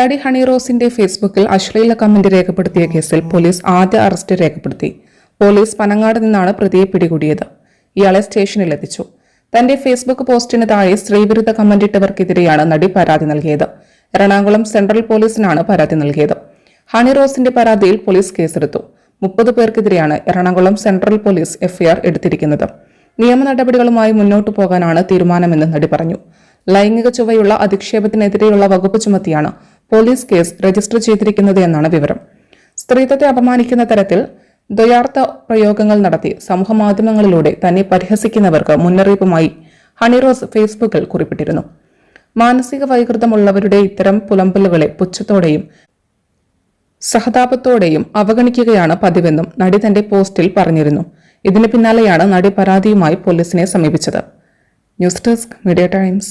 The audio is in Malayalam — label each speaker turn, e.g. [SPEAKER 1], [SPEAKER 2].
[SPEAKER 1] നടി ഹണി റോസിന്റെ ഫേസ്ബുക്കിൽ അശ്ലീല കമന്റ് രേഖപ്പെടുത്തിയ കേസിൽ പോലീസ് ആദ്യ അറസ്റ്റ് രേഖപ്പെടുത്തി. പോലീസ് പനങ്ങാട് നിന്നാണ് പ്രതിയെ പിടികൂടിയത്. ഇയാളെ സ്റ്റേഷനിൽ എത്തിച്ചു. തന്റെ ഫേസ്ബുക്ക് പോസ്റ്റിന് താഴെ സ്ത്രീവിരുദ്ധ കമന്റിട്ടവർക്കെതിരെയാണ് നടി പരാതി നൽകിയത്. എറണാകുളം സെൻട്രൽ പോലീസിനാണ് പരാതി നൽകിയത്. ഹണി റോസിന്റെ പരാതിയിൽ പോലീസ് കേസെടുത്തു. മുപ്പത് പേർക്കെതിരെയാണ് എറണാകുളം സെൻട്രൽ പോലീസ് എഫ്ഐആർ എടുത്തിരിക്കുന്നത്. നിയമ നടപടികളുമായി മുന്നോട്ടു പോകാനാണ് തീരുമാനമെന്ന് നടി പറഞ്ഞു. ലൈംഗിക ചുവയുള്ള അധിക്ഷേപത്തിനെതിരെയുള്ള വകുപ്പ് ചുമത്തിയാണ് പോലീസ് കേസ് രജിസ്റ്റർ ചെയ്തിരിക്കുന്നത് എന്നാണ് വിവരം. സ്ത്രീത്വത്തെ അപമാനിക്കുന്ന തരത്തിൽ ദ്വയാർത്ഥ പ്രയോഗങ്ങൾ നടത്തി സമൂഹമാധ്യമങ്ങളിലൂടെ തന്നെ പരിഹസിക്കുന്നവർക്ക് മുന്നറിയിപ്പുമായി ഹണിറോസ് ഫേസ്ബുക്കിൽ കുറിപ്പിട്ടിരുന്നു. മാനസിക വൈകൃതമുള്ളവരുടെ ഇത്തരം പുലമ്പലുകളെ പുച്ഛത്തോടെയും സഹതാപത്തോടെയും അവഗണിക്കുകയാണ് പതിവെന്നും നടി തന്റെ പോസ്റ്റിൽ പറഞ്ഞിരുന്നു. ഇതിന് പിന്നാലെയാണ് നടി പരാതിയുമായി പോലീസിനെ സമീപിച്ചത്. News desk Media Times.